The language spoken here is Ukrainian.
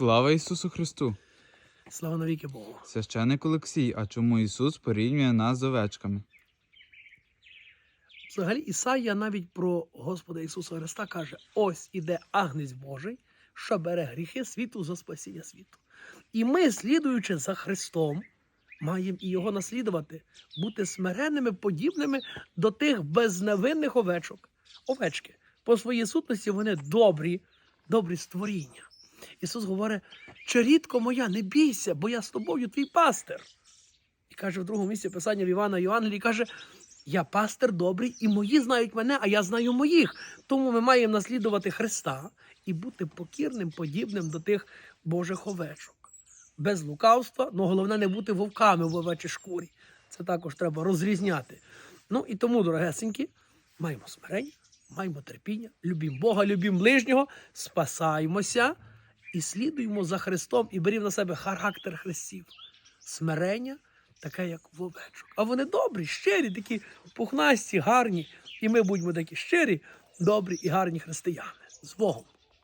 Слава Ісусу Христу! Слава навіки Богу. Священик Олексій, а чому Ісус порівнює нас з овечками? Взагалі, Ісаїя навіть про Господа Ісуса Христа каже: ось іде агнець Божий, що бере гріхи світу за спасіння світу. І ми, слідуючи за Христом, маємо і його наслідувати, бути смиренними, подібними до тих безневинних овечок. Овечки. По своїй сутності вони добрі, добрі створіння. Ісус говорить: чарітко моя, не бійся, бо я з тобою, твій пастир. І каже в другому місці писання в Івана Євангелії, каже, я пастир добрий, і мої знають мене, а я знаю моїх. Тому ми маємо наслідувати Христа і бути покірним, подібним до тих Божих овечок. Без лукавства, ну головне не бути вовками в овечій шкурі. Це також треба розрізняти. Ну і тому, дорогесенькі, маємо смирення, маємо терпіння, любім Бога, любім ближнього, спасаємося і слідуємо за Христом і берімо на себе характер Христів. Смирення таке, як в овечок. А вони добрі, щирі, такі пухнасті, гарні. І ми будьмо такі щирі, добрі і гарні християни. З Богом.